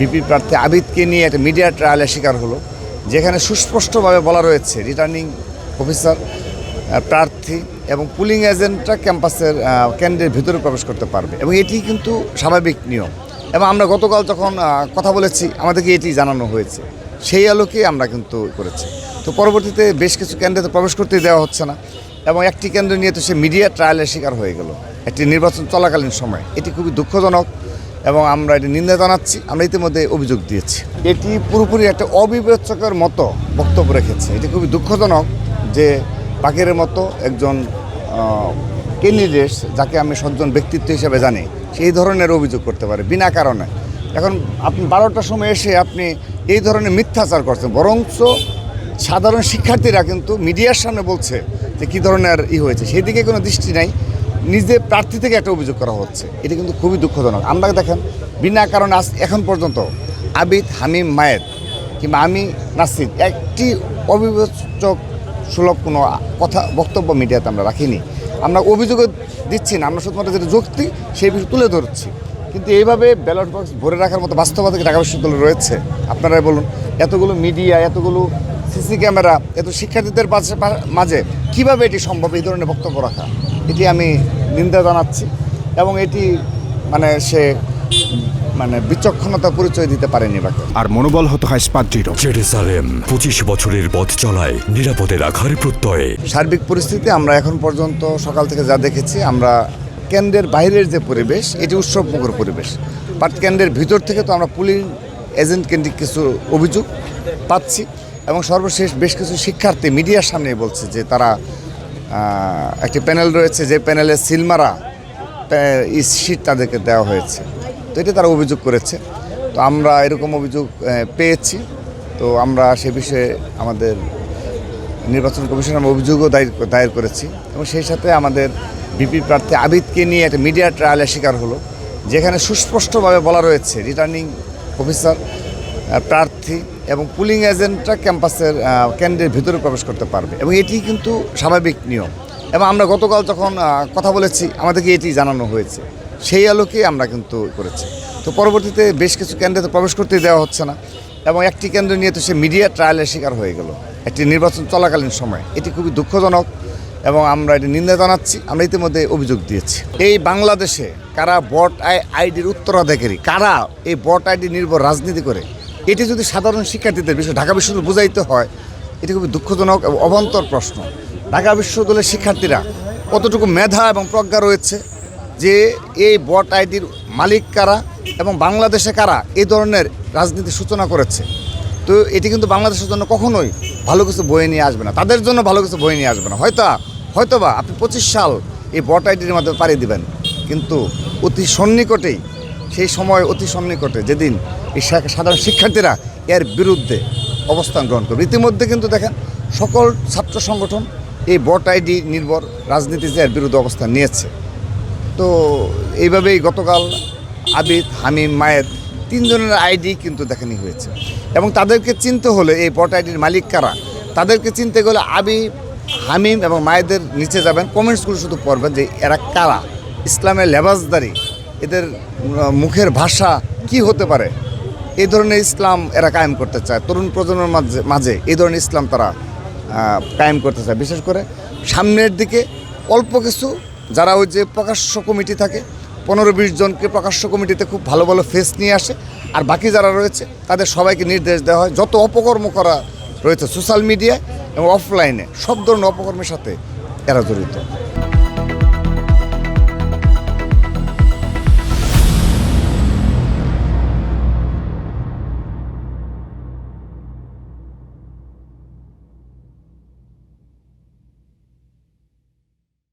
BP প্রার্থী আবিদকে নিয়ে একটা মিডিয়া ট্রায়ালের শিকার হলো, যেখানে সুস্পষ্টভাবে বলা রয়েছে রিটার্নিং অফিসার প্রার্থী এবং পুলিং এজেন্টরা ক্যাম্পাসের কেন্দ্রের ভিতরে প্রবেশ করতে পারবে এবং এটি কিন্তু স্বাভাবিক নিয়ম। এবং আমরা গতকাল যখন কথা বলেছি, আমাদেরকে এটি জানানো হয়েছে। সেই আলোকে আমরা কিন্তু করেছি। তো পরবর্তীতে বেশ কিছু কেন্দ্রে তো প্রবেশ করতে দেওয়া হচ্ছে না এবং একটি কেন্দ্র নিয়ে তো সে মিডিয়া ট্রায়ালের শিকার হয়ে গেল। একটি নির্বাচন চলাকালীন সময়। এটি খুবই দুঃখজনক। এবং আমরা এটি নিন্দা জানাচ্ছি, আমরা ইতিমধ্যে অভিযোগ দিয়েছি। এটি পুরোপুরি একটা অবিবেচকের মতো বক্তব্য রেখেছে। এটি খুবই দুঃখজনক যে বাকেরের মতো একজন ক্যান্ডিডেট যাকে আমি সজ্জন ব্যক্তিত্ব হিসেবে জানি সেই ধরনের অভিযোগ করতে পারে, বিনা কারণে। এখন আপনি বারোটার সময় এসে আপনি এই ধরনের মিথ্যাচার করছেন, বরঞ্চ সাধারণ শিক্ষার্থীরা কিন্তু মিডিয়ার সামনে বলছে যে কী ধরনের ই হয়েছে। সেই দিকে কোনো দৃষ্টি নাই। নিজে প্রার্থী থেকে একটা অভিযোগ করা হচ্ছে। এটা কিন্তু খুবই দুঃখজনক। আমরা দেখেন, বিনা কারণে আজ এখন পর্যন্ত আবিদ হামিম মায়ের কিংবা আমি নাসির একটি অবিবেচক সুলভ কোনো কথা, বক্তব্য মিডিয়াতে আমরা রাখিনি। আমরা অভিযোগও দিচ্ছি না, আমরা শুধুমাত্র যেটা যুক্তি সেই বিষয় তুলে ধরছি। কিন্তু এইভাবে ব্যালট বক্স ভরে রাখার মতো বাস্তবতা ঢাকা বিশ্ববিদ্যালয়ে রয়েছে? আপনারাই বলুন, এতগুলো মিডিয়া, এতগুলো সিসি ক্যামেরা এত শিক্ষার্থীদের পাশে মাঝে কীভাবে এটি সম্ভব এই ধরনের বক্তব্য রাখা? এটি আমি নিন্দা জানাচ্ছি এবং এটি মানে সে মানে বিচক্ষণতা পরিচয় দিতে পারেনি বাকে আর মনোবল হতো হয় স্পাত জেরুসালেম পঁচিশ বছরের পথ চলায় নিরাপদে রাখার প্রত্যয়ে। সার্বিক পরিস্থিতি আমরা এখন পর্যন্ত সকাল থেকে যা দেখেছি আমরা কেন্দ্রের বাইরের যে পরিবেশ এটি উৎসবমুখর পরিবেশ। বাট কেন্দ্রের ভিতর থেকে তো আমরা পুলিং এজেন্ট কেন্দ্রিক কিছু অভিযোগ পাচ্ছি। এবং সর্বশেষ বেশ কিছু শিক্ষার্থী মিডিয়ার সামনে বলছে যে তারা একটি প্যানেল রয়েছে যে প্যানেলে সিলমারা সিট তাদেরকে দেওয়া হয়েছে। তো এটা তারা অভিযোগ করেছে। তো আমরা এরকম অভিযোগ পেয়েছি। তো আমরা সে বিষয়ে আমাদের নির্বাচন কমিশন আমরা অভিযোগও দায়ের দায়ের করেছি। এবং সেই সাথে আমাদের বিপি প্রার্থী আবিদকে নিয়ে একটা মিডিয়া ট্রায়ালের শিকার হলো, যেখানে সুস্পষ্টভাবে বলা রয়েছে, রিটার্নিং অফিসার প্রার্থী এবং পুলিং এজেন্টরা ক্যাম্পাসের কেন্দ্রের ভিতরে প্রবেশ করতে পারবে। এবং এটি কিন্তু স্বাভাবিক নিয়ম। এবং আমরা গতকাল যখন কথা বলেছি, আমাদেরকে এটি জানানো হয়েছে। সেই আলোকে আমরা কিন্তু করেছি। তো পরবর্তীতে বেশ কিছু কেন্দ্রে তো প্রবেশ করতে দেওয়া হচ্ছে না। এবং একটি কেন্দ্র নিয়ে তো সে মিডিয়া ট্রায়ালের শিকার হয়ে গেল। একটি নির্বাচন চলাকালীন সময়। এটি খুবই দুঃখজনক এবং আমরা এটি নিন্দা জানাচ্ছি। আমরা ইতিমধ্যে অভিযোগ দিয়েছি। এই বাংলাদেশে কারা বট আই আইডির উত্তরাধিকারী, কারা এই বট আইডি নির্ভর রাজনীতি করে এটি যদি সাধারণ শিক্ষার্থীদের বিষয়, ঢাকা বিশ্ববিদ্যালয় বুঝাইতে হয়, এটি খুবই দুঃখজনক এবং অবান্তর প্রশ্ন। ঢাকা বিশ্ববিদ্যালয়ের শিক্ষার্থীরা কতটুকু মেধা এবং প্রজ্ঞা রয়েছে, যে এই বট আইডির মালিক কারা এবং বাংলাদেশে কারা এই ধরনের রাজনীতি সূচনা করেছে। তো এটি কিন্তু বাংলাদেশের জন্য কখনোই ভালো কিছু বয়ে নিয়ে আসবে না। তাদের জন্য ভালো কিছু বয়ে নিয়ে আসবে না। হয়তো, হয়তোবা আপনি পঁচিশ সাল এই বট আইডির মাধ্যমে পাড়ি দিবেন, কিন্তু অতি সন্নিকটেই সেই সময় অতি সন্নিকটে যেদিন এই সাধারণ শিক্ষার্থীরা এর বিরুদ্ধে অবস্থান গ্রহণ করবে। ইতিমধ্যে কিন্তু দেখেন, সকল ছাত্র সংগঠন এই বট আইডি নির্ভর রাজনীতিতে এর বিরুদ্ধে অবস্থান নিয়েছে। তো এইভাবেই গতকাল আবিদ, হামিম, মায়ের তিনজনের আইডি কিন্তু দেখানি হয়েছে। এবং তাদেরকে চিনতে হলে এই বট আইডির মালিক কারা? তাদেরকে চিনতে গেলে আবিব হামিম এবং মায়েদের নিচে যাবেন। কমেন্টসগুলো শুধু পড়বেন যে এরা কারা? ইসলামের লেবাসদারি এদের মুখের ভাষা কি হতে পারে? এই ধরনের ইসলাম এরা কায়েম করতে চায়। তরুণ প্রজন্মের মাঝে মাঝে এই ধরনের ইসলাম তারা কায়েম করতে চায়। বিশেষ করে সামনের দিকে অল্প কিছু যারা ওই যে প্রকাশ্য কমিটি থাকে, পনেরো বিশ জনকে প্রকাশ্য কমিটিতে খুব ভালো ভালো ফেস নিয়ে আসে, আর বাকি যারা রয়েছে, তাদের সবাইকে নির্দেশ দেওয়া হয়। যত অপকর্ম করা রয়েছে সোশ্যাল মিডিয়ায় এবং অফলাইনে সব ধরনের অপকর্মের সাথে এরা জড়িত।